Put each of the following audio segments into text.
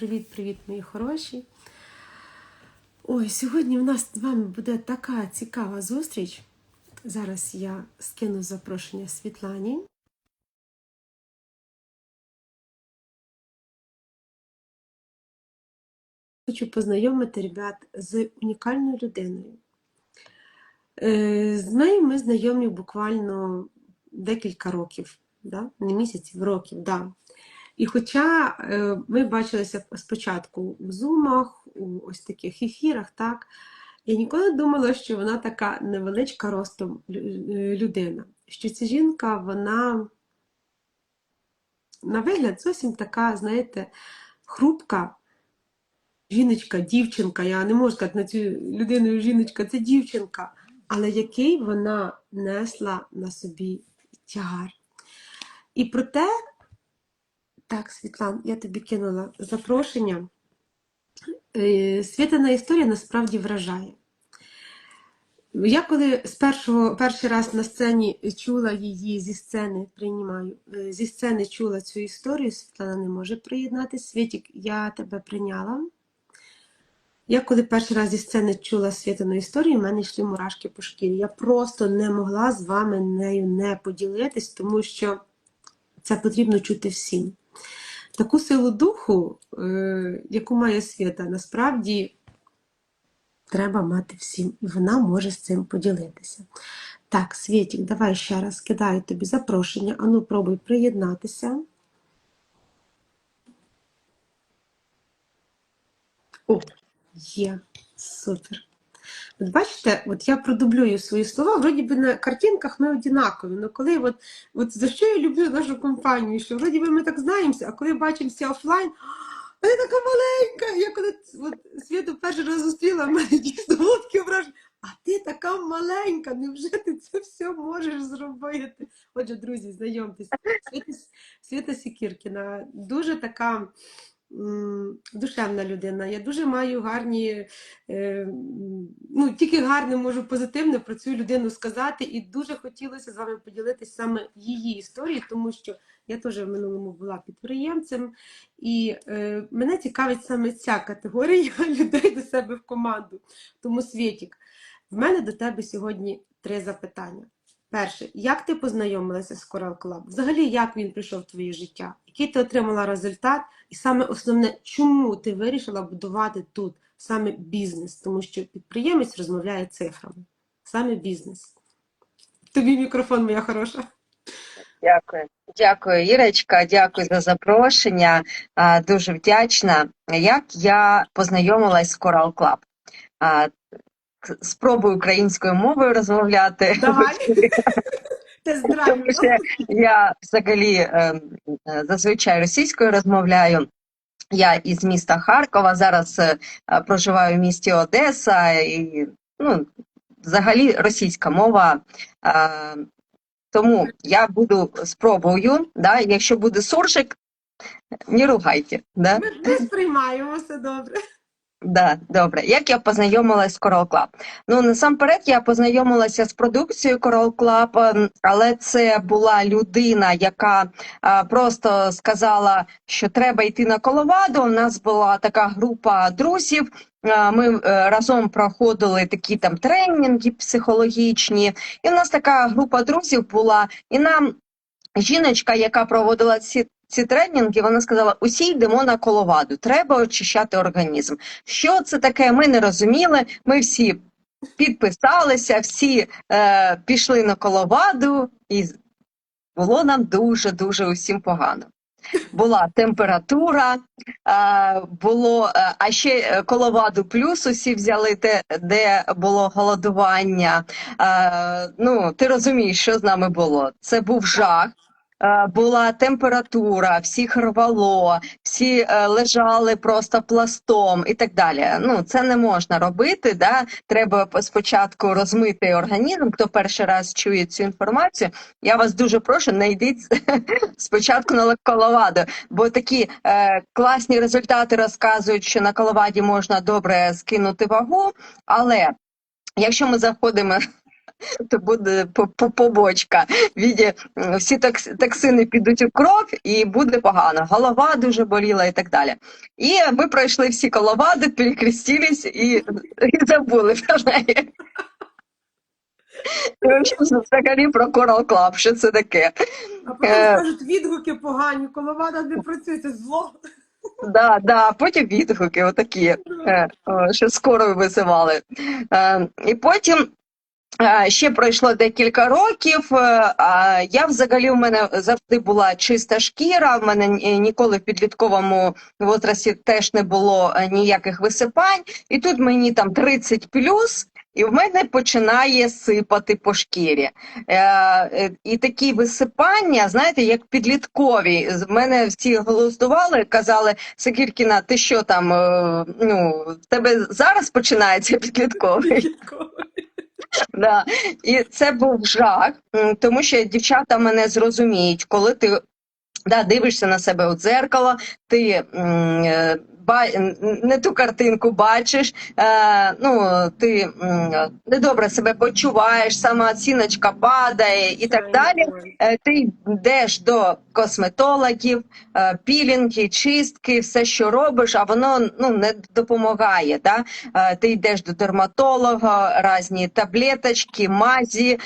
Привіт-привіт, мої хороші. Ой, сьогодні в нас з вами буде така цікава зустріч. Зараз я скину запрошення Світлані. Хочу познайомити ребят з унікальною людиною. Е, З нею ми знайомі буквально декілька років, да? не місяців, років, да. І хоча е, ми бачилися спочатку в зумах, у ось таких ефірах, так, я ніколи не думала, що вона така невеличка ростом е, людина. Що ця жінка, вона на вигляд зовсім така, знаєте, хрупка жіночка, дівчинка. Я не можу сказати на цю людину жіночка, це дівчинка, але який вона несла на собі тягар. І проте Так, Світлан, я тобі кинула запрошення. Е, Світлана історія насправді вражає. Я коли з першого, перший раз на сцені чула її зі сцени, приймаю, е, зі сцени чула цю історію, Світлана не може приєднатися. Світік, я тебе прийняла. Я коли перший раз зі сцени чула Світину історію, в мене йшли мурашки по шкірі. Я просто не могла з вами нею не поділитись, тому що це потрібно чути всім. Таку силу духу, е, яку має свята, насправді треба мати всім, і вона може з цим поділитися. Так, Світік, давай ще раз кидаю тобі запрошення. Ану, пробуй приєднатися. О, є, супер. От бачите, от я продублюю свої слова, вроді би на картинках ми однакові, але коли от, от за що я люблю нашу компанію, що вроді би ми так знаємося, а коли бачимося офлайн, а я така маленька. Я коли от, Світу перший раз зустріла, в мене дійсно було враження, а ти така маленька, невже ти це все можеш зробити? Отже, друзі, знайомтесь, Світа, Сікіркіна, дуже така душевна людина. Я дуже маю гарні, е, ну тільки гарне можу позитивне про цю людину сказати, і дуже хотілося з вами поділитися саме її історією, тому що я теж в минулому була підприємцем, і е, мене цікавить саме ця категорія людей до себе в команду. Тому Світік, в мене до тебе сьогодні три запитання. Перше, як ти познайомилася з Coral Club? Взагалі, як він прийшов в твоє життя? Який ти отримала результат? І саме основне, чому ти вирішила будувати тут саме бізнес? Тому що підприємець розмовляє цифрами. Саме бізнес. Тобі мікрофон, моя хороша. Дякую, дякую, Ірочка. Дякую за запрошення. Дуже вдячна. Як я познайомилась з Coral Club? Спробую українською мовою розмовляти. Давай. Здраві. Тому що я взагалі ем, е, зазвичай російською розмовляю. Я із міста Харкова, зараз е, проживаю в місті Одеса, і ну, взагалі російська мова. Е, Тому я буду спробую, да, якщо буде суржик, не ругайте. Да? Ми, ми сприймаємо все добре. Да, добре. Як я познайомилась з Coral Club? Ну, насамперед, я познайомилася з продукцією Coral Club, ем, але це була людина, яка а, просто сказала, що треба йти на коловаду. У нас була така група друзів. а, Ми е, разом проходили такі там тренінги психологічні, і в нас така група друзів була, і нам жіночка, яка проводила ці, ці тренінги, вона сказала: усі йдемо на коловаду, треба очищати організм. Що це таке? Ми не розуміли. Ми всі підписалися, всі е, пішли на коловаду, і було нам дуже дуже усім погано. Була температура, е, було, е, а ще е, коловаду плюс усі взяли, те, де було голодування. Ну, ти розумієш, що з нами було. Це був жах. Е, Була температура, всіх рвало, всі е, лежали просто пластом і так далі. Ну це не можна робити. Да? Треба спочатку розмити організм. Хто перший раз чує цю інформацію, я вас дуже прошу, не йдіть спочатку на коловаду, бо такі е, класні результати розказують, що на коловаді можна добре скинути вагу, але якщо ми заходимо то буде по- по- побочка. В віді, всі токс- токсини підуть у кров і буде погано. Голова дуже боліла і так далі. І ми пройшли всі коловади, перекрестились і, і забули про неї. Взагалі про Coral Club, що це таке? А потім Е. скажуть, відгуки погані, коловада не працює, це зло. Да, да, потім відгуки отакі, е, що скоро визивали. Е, і потім ще пройшло декілька років. е, я взагалі в мене завжди була чиста шкіра. В мене ніколи в підлітковому возрасті теж не було е, ніяких висипань. І тут мені там 30 плюс. І в мене починає сипати по шкірі. Е, е, і такі висипання, знаєте, як підліткові. З мене всі голосували, казали, Сагіркіна, ти що там? е, Ну, в тебе зараз починається підлітковий. Да. І це був жах, тому що дівчата мене зрозуміють, коли ти да, дивишся на себе у дзеркало, ти м, е, не ту картинку бачиш, е, ну, ти недобре себе почуваєш, самооціночка падає і так далі. Е, Ти йдеш до косметологів, е, пілінги, чистки, все, що робиш, а воно ну, не допомагає. Да? Ти йдеш до дерматолога, різні таблеточки, мазі,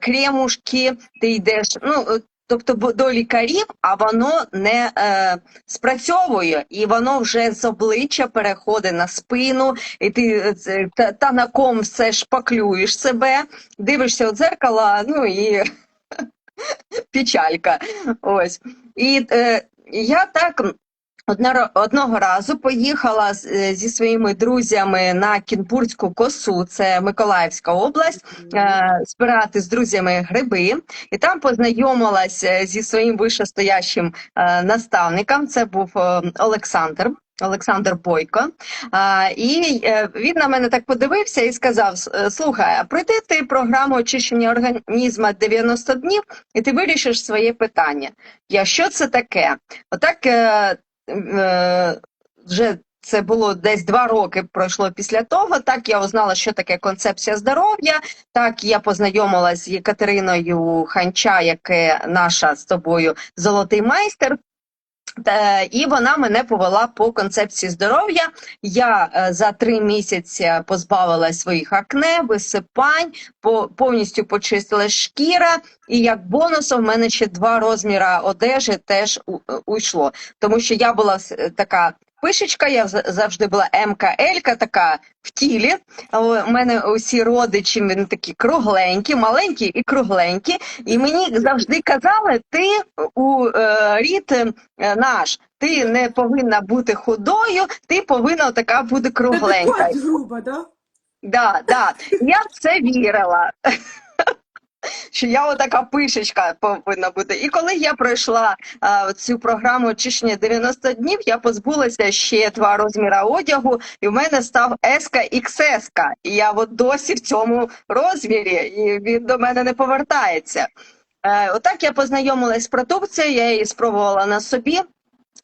кремушки, ти йдеш. Ну, Тобто до лікарів, а воно не е, спрацьовує, і воно вже з обличчя переходить на спину, і ти е, та, та на ком все шпаклюєш себе, дивишся у дзеркало, ну і печалька. Ось. І е, я так одного разу поїхала е, зі своїми друзями на Кінбурзьку косу, це Миколаївська область, е, збирати з друзями гриби. І там познайомилась е, зі своїм вищестоящим наставником. Це був Олександр. Олександр Бойко, а, і він на мене так подивився і сказав: Слухай, а пройди ти програму очищення організму 90 днів, і ти вирішиш своє питання. Я що це таке? Отак вже це було десь два роки пройшло після того. Так я узнала, що таке концепція здоров'я. Так я познайомилася з Катериною Ханча, яке наша з тобою золотий майстер. Та- І вона мене повела по концепції здоров'я. Я е, за три місяці позбавила своїх акне, висипань, по, повністю почистила шкіра, і як бонусом в мене ще два розміри одежі теж е, уйшло. Тому що я була така пишечка, я завжди була МК-Елька, така в тілі. У мене усі родичі вони такі кругленькі, маленькі і кругленькі. І мені завжди казали, ти у е, рід е, наш, ти не повинна бути худою, ти повинна така бути кругленька. грубо, да? Да, да. Я в це вірила. Що я отака пишечка повинна бути. І коли я пройшла а, цю програму очищення 90 днів, я позбулася ще два розміри одягу, і в мене став XS. І я от досі в цьому розмірі, і він до мене не повертається. Е, отак я познайомилась з продукцією, я її спробувала на собі.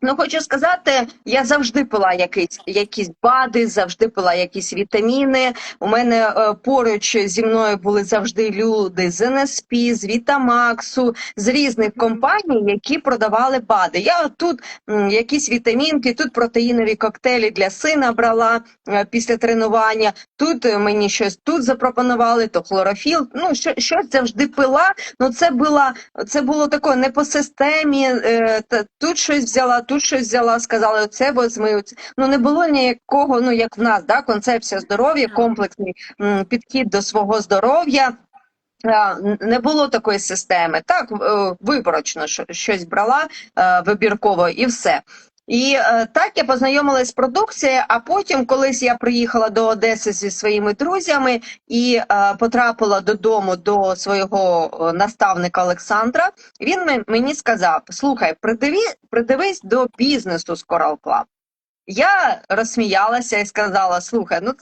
Ну, хочу сказати, я завжди пила якісь, якісь БАДи, завжди пила якісь вітаміни. У мене е, поруч зі мною були завжди люди з НСП, з Вітамаксу, з різних компаній, які продавали БАДи. Я тут м, якісь вітамінки, тут протеїнові коктейлі для сина брала е, після тренування. Тут е, мені щось тут запропонували, то хлорофіл. Ну, що, щось завжди пила. Ну, це було, це було таке не по системі. Е, та, тут щось взяла, тут щось взяла, сказали, оце возьми. Оце. Ну, не було ніякого, ну як в нас, да, концепція здоров'я, комплексний м, підхід до свого здоров'я. Не було такої системи. Так, е, виборочно що- щось брала е, вибірково і все. І е, так я познайомилась з продукцією, а потім, колись я приїхала до Одеси зі своїми друзями і е, потрапила додому до свого е, наставника Олександра. Він мені сказав: слухай, придиві, придивись до бізнесу з Coral Club. Я розсміялася і сказала: слухай, ну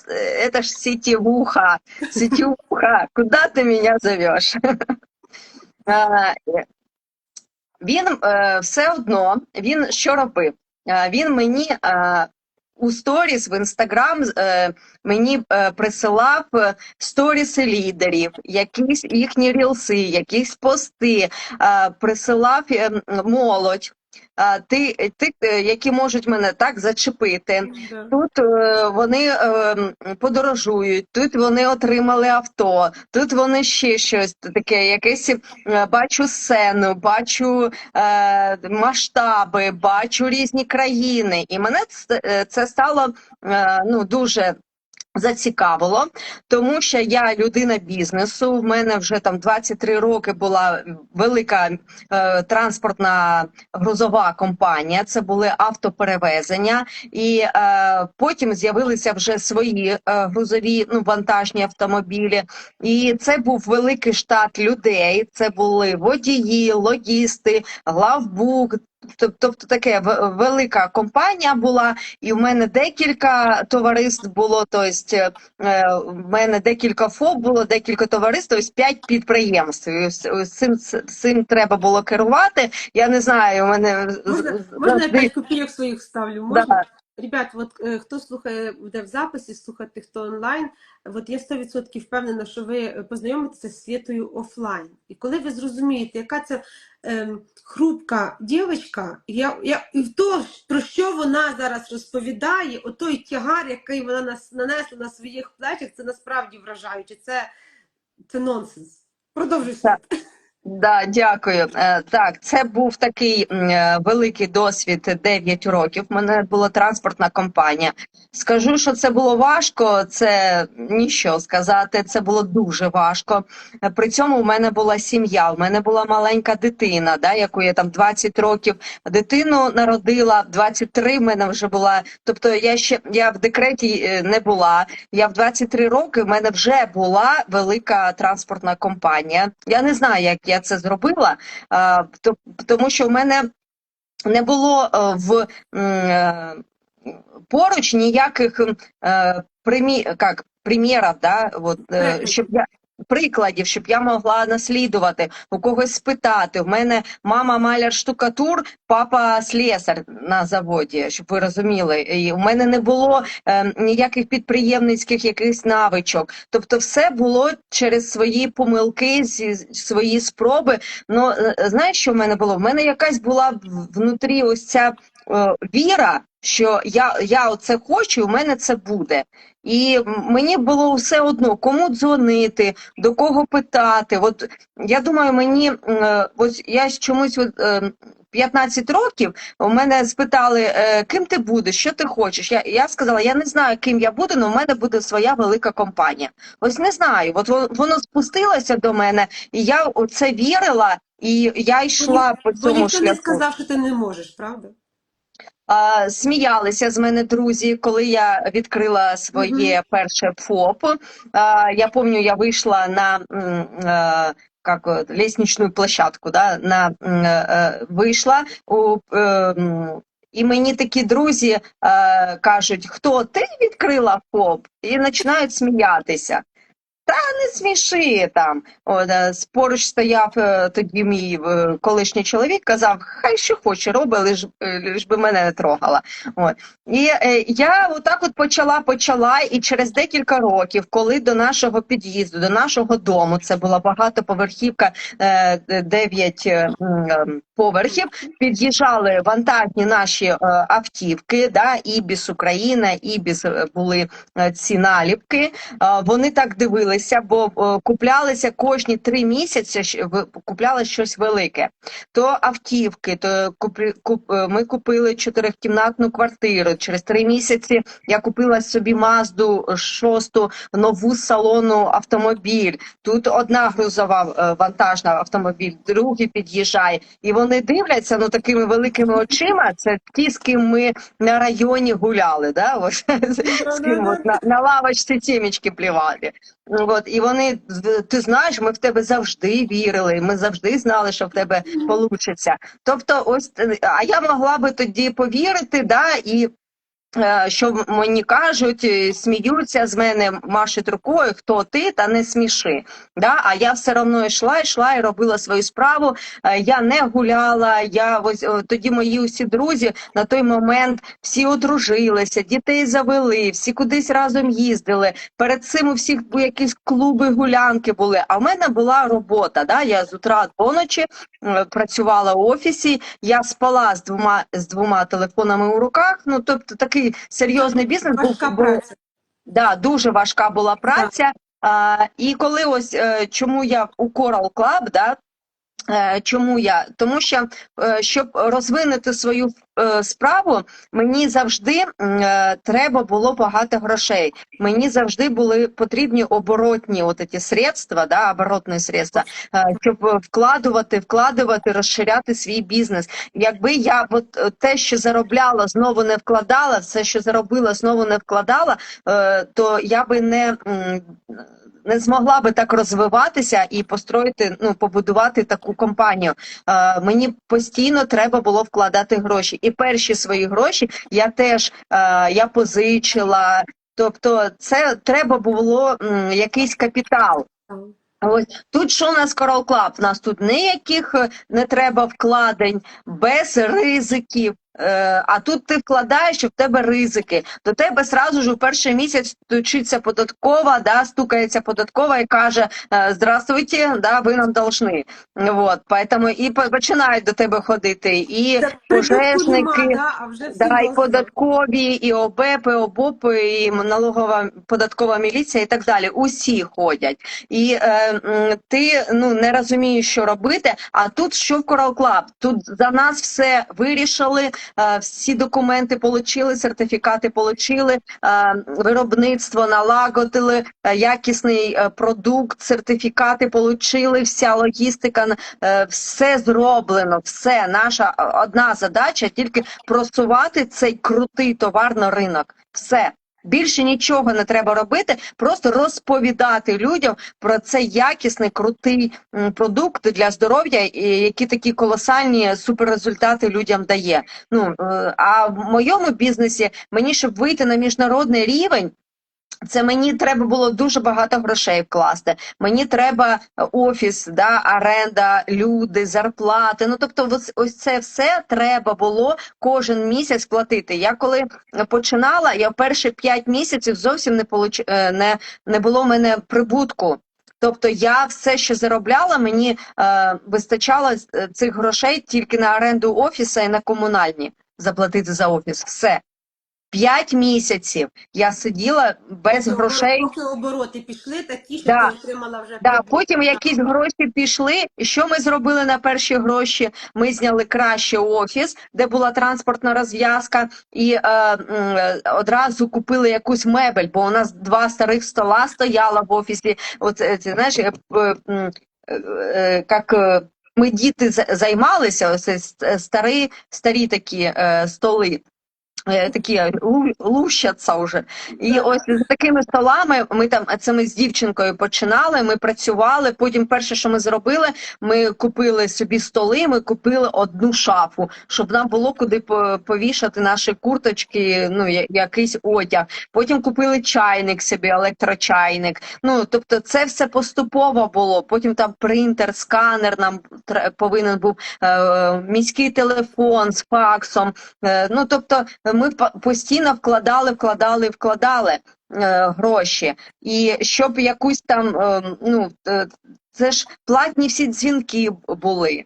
це ж сітівуха, сітівуха, куди ти мене зовеш? Е, Він е, все одно він що робив? Е, Він мені е, у сторіс в інстаграм е, мені присилав сторіс лідерів, якісь їхні рілси, якісь пости, присилав молодь. Ти, ти, е, які можуть мене так зачепити. Да. Тут е, вони е, подорожують, тут вони отримали авто, тут вони ще щось таке, якесь бачу сцену, бачу масштаби, бачу різні країни, і мене це, це стало ну дуже. Зацікавило, тому що я людина бізнесу. В мене вже там 23 роки була велика е, транспортна грузова компанія. Це були автоперевезення, і е, потім з'явилися вже свої е, грузові ну вантажні автомобілі. І це був великий штат людей. Це були водії, логісти, главбук. Тоб- Тобто таке велика компанія була, і в мене декілька товариств було. Тобто, е, в мене декілька ФОП було, декілька товариств, тобто п'ять підприємств. І цим, цим треба було керувати. Я не знаю, у мене Можна, можна я 5 копійок своїх вставлю? Можна? Да. Ребят, от е, хто слухає буде в записі, слухати хто онлайн, от я 100% впевнена, що ви познайомитеся з світою офлайн. І коли ви зрозумієте, яка це ем, хрупка дівчинка, я, я, і то, про що вона зараз розповідає, отой тягар, який вона нас нанесла на своїх плечах, це насправді вражаюче. Це, це нонсенс. Продовжуй. Да, дякую. Е, Так, це був такий е, великий досвід 9 років. У мене була транспортна компанія. Скажу, що це було важко, це ніщо сказати. Це було дуже важко. При цьому у мене була сім'я, у мене була маленька дитина, да, яку я там 20 років дитину народила, 23 в мене вже була. Тобто я ще я в декреті е, не була. Я в 23 роки в мене вже була велика транспортна компанія. Я не знаю, як я це зробила, то- тому що в мене не було е, в е, поруч ніяких е, примі, як, примірів, да, от, щоб я. Прикладів, щоб я могла наслідувати, у когось спитати. У мене мама маляр штукатур, папа слесар на заводі, щоб ви розуміли. І у мене не було е, ніяких підприємницьких якихось навичок. Тобто, все було через свої помилки, зі- свої спроби. Ну е, знаєш, що в мене було? В мене якась була внутрі ось ця е, віра, що я, я оце хочу, і у мене це буде. І мені було все одно, кому дзвонити, до кого питати. От я думаю, мені е, ось я чомусь от, е, 15 років у мене спитали, е, ким ти будеш, що ти хочеш. Я, я сказала, я не знаю, ким я буду, але в мене буде своя велика компанія. Ось не знаю. От воно, спустилося до мене, і я це вірила, і я йшла по Бо цьому ніхто не сказав, що ти не можеш, правда? Сміялися з мене друзі, коли я відкрила своє перше ФОП. Я пам'ятаю, я вийшла на м, е, как, лестничну площадку, да, на, е, вийшла у, е, і мені такі друзі е, кажуть, хто ти відкрила ФОП? І починають сміятися. Та не сміши там. От, е, поруч стояв е, тоді мій е, колишній чоловік, казав, хай що хоче, роби, лиш, е, лиш би мене не трогала. От. І е, я отак от почала, почала, і через декілька років, коли до нашого під'їзду, до нашого дому, це була багатоповерхівка, е, дев'ять е, е, поверхів, під'їжджали вантажні наші е, автівки, да, Ібіс Україна, Ібіс е, були е, ці наліпки. А, Вони так дивилися, бо е, куплялися кожні три місяці, купляли щось велике. То автівки, то е, ми купили чотирикімнатну квартиру. Через три місяці я купила собі Мазду шосту нову салону автомобіль. Тут одна грузова е, вантажна автомобіль, другий під'їжджає. І вони дивляться ну такими великими очима. Це ті, з ким ми на районі гуляли. Да? Ось, з ким на, лавочці тімечки плівали. От, і вони, ти знаєш, ми в тебе завжди вірили, ми завжди знали, що в тебе вийде. Тобто, ось, а я могла би тоді повірити, да, і що мені кажуть, е, сміються з мене, машуть рукою, хто ти, та не сміши. Да? А я все одно йшла, йшла і робила свою справу. Е, Я не гуляла. Я ось тоді мої усі друзі на той момент всі одружилися, дітей завели, всі кудись разом їздили. Перед цим у всіх якісь клуби, гулянки були. А в мене була робота. Да? Я з утра до ночі е, працювала в офісі. Я спала з двома з двома телефонами у руках. Ну тобто такий серйозний бізнес був. Важка був праця. Да, дуже важка була праця. А, і коли ось е, чому я у Coral Club, да, чому я? Тому що е, щоб розвинути свою е, справу, мені завжди е, треба було багато грошей. Мені завжди були потрібні оборотні от ці средства, да, оборотні средства, е, щоб е, вкладувати, вкладувати, розширяти свій бізнес. Якби я от е, те, що заробляла, знову не вкладала, все, що заробила, знову не вкладала, е, то я би не, не змогла би так розвиватися і построїти, ну побудувати таку компанію. Е, Мені постійно треба було вкладати гроші, і перші свої гроші я теж е, я позичила. Тобто, це треба було м, якийсь капітал. Ось тут що у нас Coral Club? У нас тут ніяких е, не треба вкладень, без ризиків. Е, а тут ти вкладаєш, і в тебе ризики. До тебе сразу ж у перший місяць стучиться податкова, да, стукається податкова і каже: е, Здравствуйте, да, ви нам должны. Вот, поэтому і починають до тебе ходити, і Це пожежники. нема, да, а вже Да, і податкові, і ОБЕП, і ОБОП, і налогова податкова міліція, і так далі. Усі ходять. І е, ти ну не розумієш, що робити. А тут що в Coral Club? Тут за нас все вирішили, всі документи получили, сертифікати получили, е, виробництво налагодили, е, якісний е, продукт, сертифікати получили, вся логістика, е, все зроблено, все. Наша е, одна задача тільки просувати цей крутий товар на ринок. Все. Більше нічого не треба робити, просто розповідати людям про цей якісний крутий продукт для здоров'я, які такі колосальні суперрезультати людям дає. Ну е, а в моєму бізнесі мені, щоб вийти на міжнародний рівень. Це мені треба було дуже багато грошей вкласти. Мені треба е, офіс, да, оренда, люди, зарплати. Ну тобто, ось, це все треба було кожен місяць платити. Я коли починала, я в перші п'ять місяців зовсім не получ... е, не, не було в мене прибутку. Тобто я все, що заробляла, мені е, вистачало е, цих грошей тільки на оренду офіса і на комунальні заплатити за офіс. Все. П'ять місяців я сиділа без Поки грошей. Поки обороти пішли, такі, що Да. ти отримала вже Да, потім якісь гроші пішли. І що ми зробили на перші гроші? Ми зняли краще офіс, де була транспортна розв'язка, і е, м, е, одразу купили якусь мебель, бо у нас два старих стола стояло в офісі. От е, це знаєш, е, е, м, е, е, як. е, Ми діти за- займалися, ось ст- старі, старі такі е, столи. Е, Такі лущаться вже. І ось з такими столами ми там це ми з дівчинкою починали. Ми працювали. Потім, перше, що ми зробили, ми купили собі столи. Ми купили одну шафу, щоб нам було куди по- повішати наші курточки. Ну якийсь одяг. Потім купили чайник собі, електрочайник. Ну тобто, це все поступово було. Потім там принтер, сканер нам повинен був е, міський телефон з факсом. Е, ну тобто, ми постійно вкладали, вкладали, вкладали е, гроші. І щоб якусь там, е, ну е, це ж платні всі дзвінки були.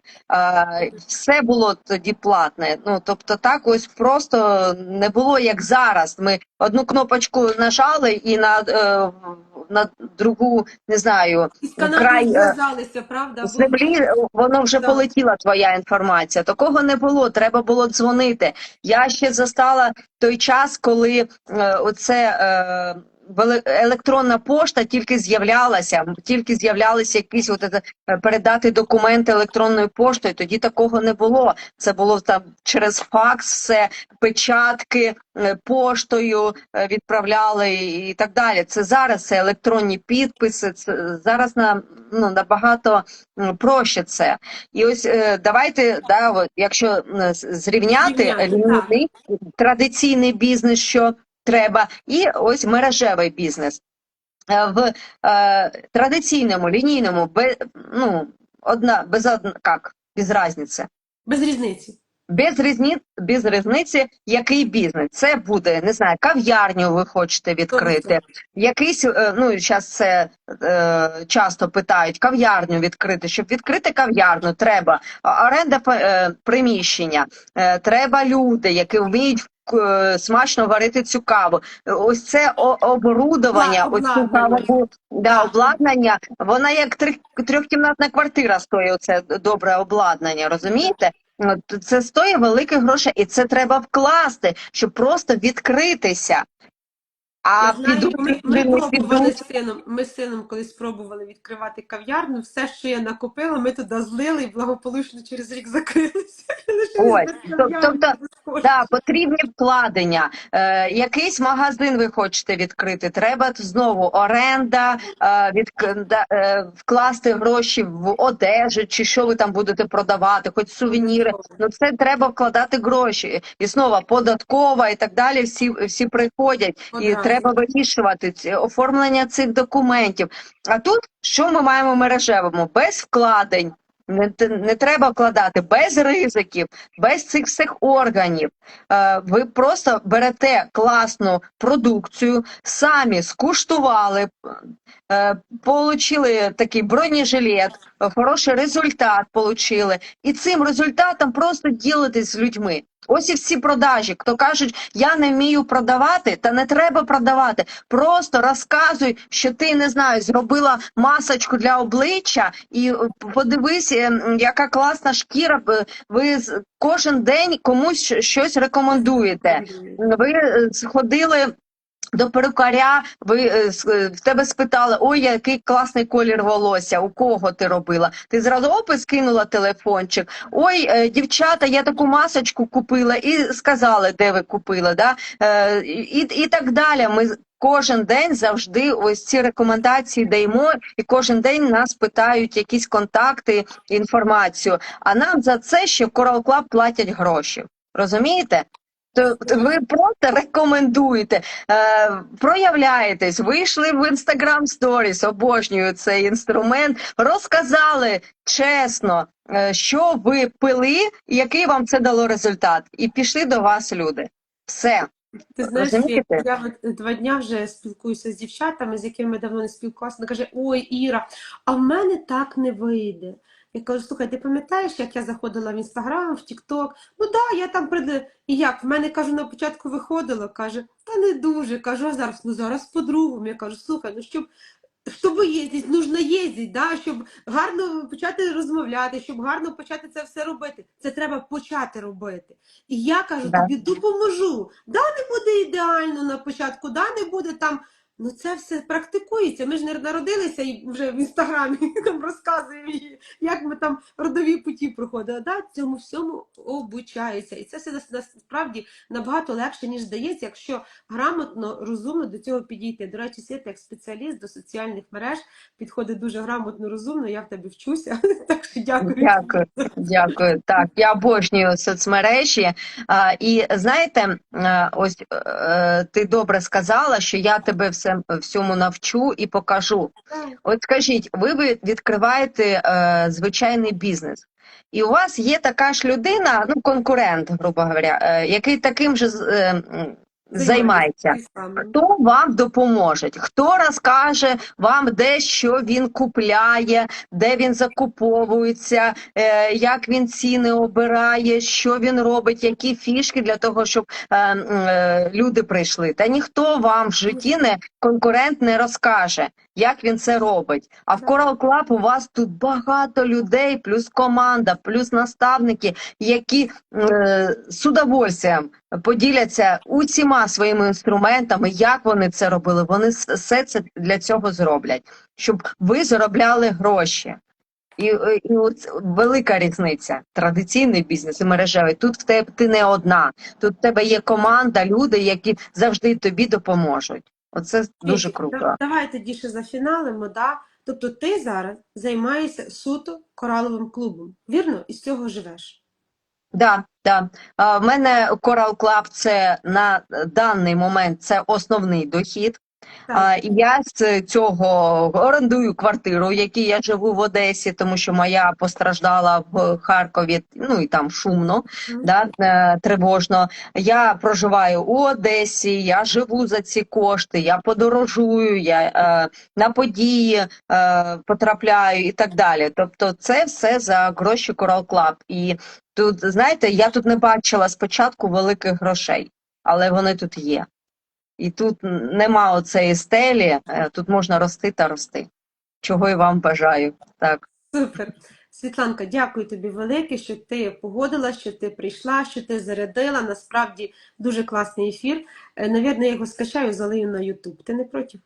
Все було тоді платне. Ну тобто, так ось просто не було як зараз. Ми одну кнопочку нажали і на, на другу, не знаю, край, е, правда? землі воно вже Так. полетіла твоя інформація. Такого не було. Треба було дзвонити. Я ще застала той час, коли е, оце. Е, електронна пошта тільки з'являлася, тільки з'являлися якісь от е, передати документи електронною поштою. Тоді такого не було. Це було там через факс, все печатки е, поштою е, відправляли і так далі. Це зараз це електронні підписи. Це зараз на ну набагато проще це. І ось давайте, да, от, якщо зрівняти Зрівняти, традиційний бізнес, що треба, і ось мережевий бізнес. Е, В е, традиційному лінійному без, ну, одна без як, без різниці. Без різниці. Без різниці, без різниці, який бізнес. Це буде, не знаю, кав'ярню ви хочете відкрити. Якийсь, е, ну, зараз це е, часто питають, кав'ярню відкрити. Щоб відкрити кав'ярню, треба оренда е, приміщення, е, треба люди, які вміють е, смачно варити цю каву. Ось це о- оборудовання, ось цю обладнання. да, обладнання, вона як трьох- трьохкімнатна квартира стоїть, оце добре обладнання, розумієте? Це стоїть великих грошей, і це треба вкласти, щоб просто відкритися. А Я знаю, підуть ми, ми пробували з сином. Ми з сином колись спробували відкривати кав'ярню. Все, що я накопила, ми туди злили і благополучно через рік закрилися. Тобто. Да, потрібні вкладення. Е, якийсь магазин ви хочете відкрити. Треба знову оренда, е, від, да, е, вкласти гроші в одежу, чи що ви там будете продавати, хоч сувеніри. Ну це треба вкладати гроші. І знову податкова і так далі. Всі, всі приходять, і Одразу. Треба вирішувати оформлення цих документів. А тут що ми маємо в мережевому? Без вкладень. Не, не треба вкладати без ризиків, без цих всіх органів. Е, ви просто берете класну продукцію, самі скуштували, е, такий бронежилет, хороший результат получили, і цим результатом просто ділитесь з людьми. Ось і всі продажі. Хто кажуть, я не вмію продавати, та не треба продавати. Просто розказуй, що ти не знаю, зробила масочку для обличчя, і е, подивись, е, яка класна шкіра. Ви кожен день комусь щось рекомендуєте. Ви е, сходили. До перукаря ви е, е, в тебе спитали, ой, який класний колір волосся, у кого ти робила? Ти зразу опис кинула телефончик. Ой, е, дівчата, я таку масочку купила і сказали, де ви купили. Да? І, і так далі. Ми кожен день завжди ось ці рекомендації даємо, і кожен день нас питають якісь контакти, інформацію. А нам за це ще в Coral Club платять гроші. Розумієте? То ви просто рекомендуєте, е, проявляєтесь, вийшли в Instagram Stories, обожнюю цей інструмент, розказали чесно, е, що ви пили, і який вам це дало результат, і пішли до вас люди. Все. Ти знаєш, Розумієте? я, два дня вже спілкуюся з дівчатами, з якими давно не спілкувалися. Вона каже: Ой, Іра, а в мене так не вийде. Я кажу, слухай, ти пам'ятаєш, як я заходила в інстаграм, в Тікток? Ну так, да, я там прид... І як? В мене кажу, на початку виходило, каже, та не дуже. Кажу, а зараз, ну зараз по-другому. Я кажу, слухай, ну щоб. Щоб їздити, нужно їздити, да? щоб гарно почати розмовляти, щоб гарно почати це все робити. Це треба почати робити. І я кажу, Да. тобі допоможу. Да, не буде ідеально на початку, да, не буде там. Ну це все практикується. Ми ж не народилися і вже в інстаграмі там розказуємо, як ми там родові путі проходили. Да, цьому всьому обучаються. І це все нас- насправді набагато легше, ніж здається, якщо грамотно, розумно до цього підійти. До речі, Свята, як спеціаліст до соціальних мереж підходить дуже грамотно, розумно. Я в тебе вчуся. Так що дякую. Дякую, дякую. Так, я обожнюю соцмережі. І знаєте, ось е, ти добре сказала, що я тебе все, всьому навчу і покажу. От скажіть, ви відкриваєте е, звичайний бізнес, і у вас є така ж людина, ну конкурент, грубо говоря, е, який таким же е, займається. Хто вам допоможе? Хто розкаже вам, де що він купляє, де він закуповується, е, як він ціни обирає, що він робить, які фішки для того, щоб е, е, люди прийшли? Та ніхто вам в житті не конкурент не розкаже. Як він це робить. А в. Coral Club у вас тут багато людей, плюс команда, плюс наставники, які е, з удовольствием поділяться усіма своїми інструментами, як вони це робили. Вони все це для цього зроблять, щоб ви заробляли гроші. І, е, і от велика різниця. Традиційний бізнес і мережевий. Тут в тебе ти не одна. Тут в тебе є команда, люди, які завжди тобі допоможуть. Оце дуже круто. да- Давай тоді ще зафіналимо, да? Тобто ти зараз займаєшся суто кораловим клубом, вірно? І з цього живеш. Да, да. У в мене Coral Club це на даний момент це основний дохід. Так. Я з цього орендую квартиру, в якій я живу в Одесі, тому що моя постраждала в Харкові, ну і там шумно, да, е, тривожно. Я проживаю у Одесі, я живу за ці кошти, я подорожую, я е, на події е, потрапляю і так далі. Тобто, це все за гроші Coral Club. І тут, знаєте, я тут не бачила спочатку великих грошей, але вони тут є. І тут нема оцеї стелі, е, тут можна рости та рости. Чого і вам бажаю. Так. Супер. Світланка, дякую тобі велике, що ти погодилась, що ти прийшла, що ти зарядила. Насправді дуже класний ефір. Е, Навірно, я його скачаю, залию на YouTube. Ти не проти?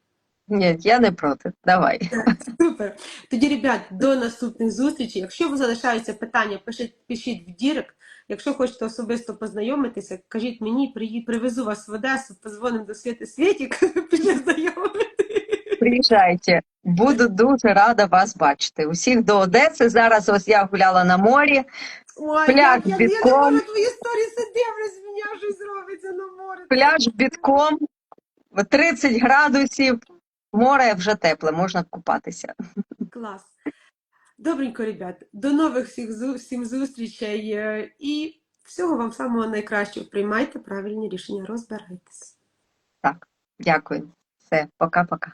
Ні, я не проти. Давай. Супер. Тоді, ребят, до наступних зустрічей. Якщо ви залишаються питання, пишіть, пишіть в Дірект. Якщо хочете особисто познайомитися, кажіть мені, приї- привезу вас в Одесу, позвонимо до Світи Світік, після знайомити. Приїжджайте. Буду дуже рада вас бачити. Усіх до Одеси. Зараз ось я гуляла на морі. Ой, Пляж як я, я не твої сторіси дивлюсь, мене щось робиться на море. Пляж бітком, 30 градусів. Море вже тепле, можна купатися. Клас. Добренько, ребят. До нових всіх всім зустрічей е, і всього вам самого найкращого. Приймайте правильні рішення, розбирайтесь. Так, дякую. Все, пока-пока.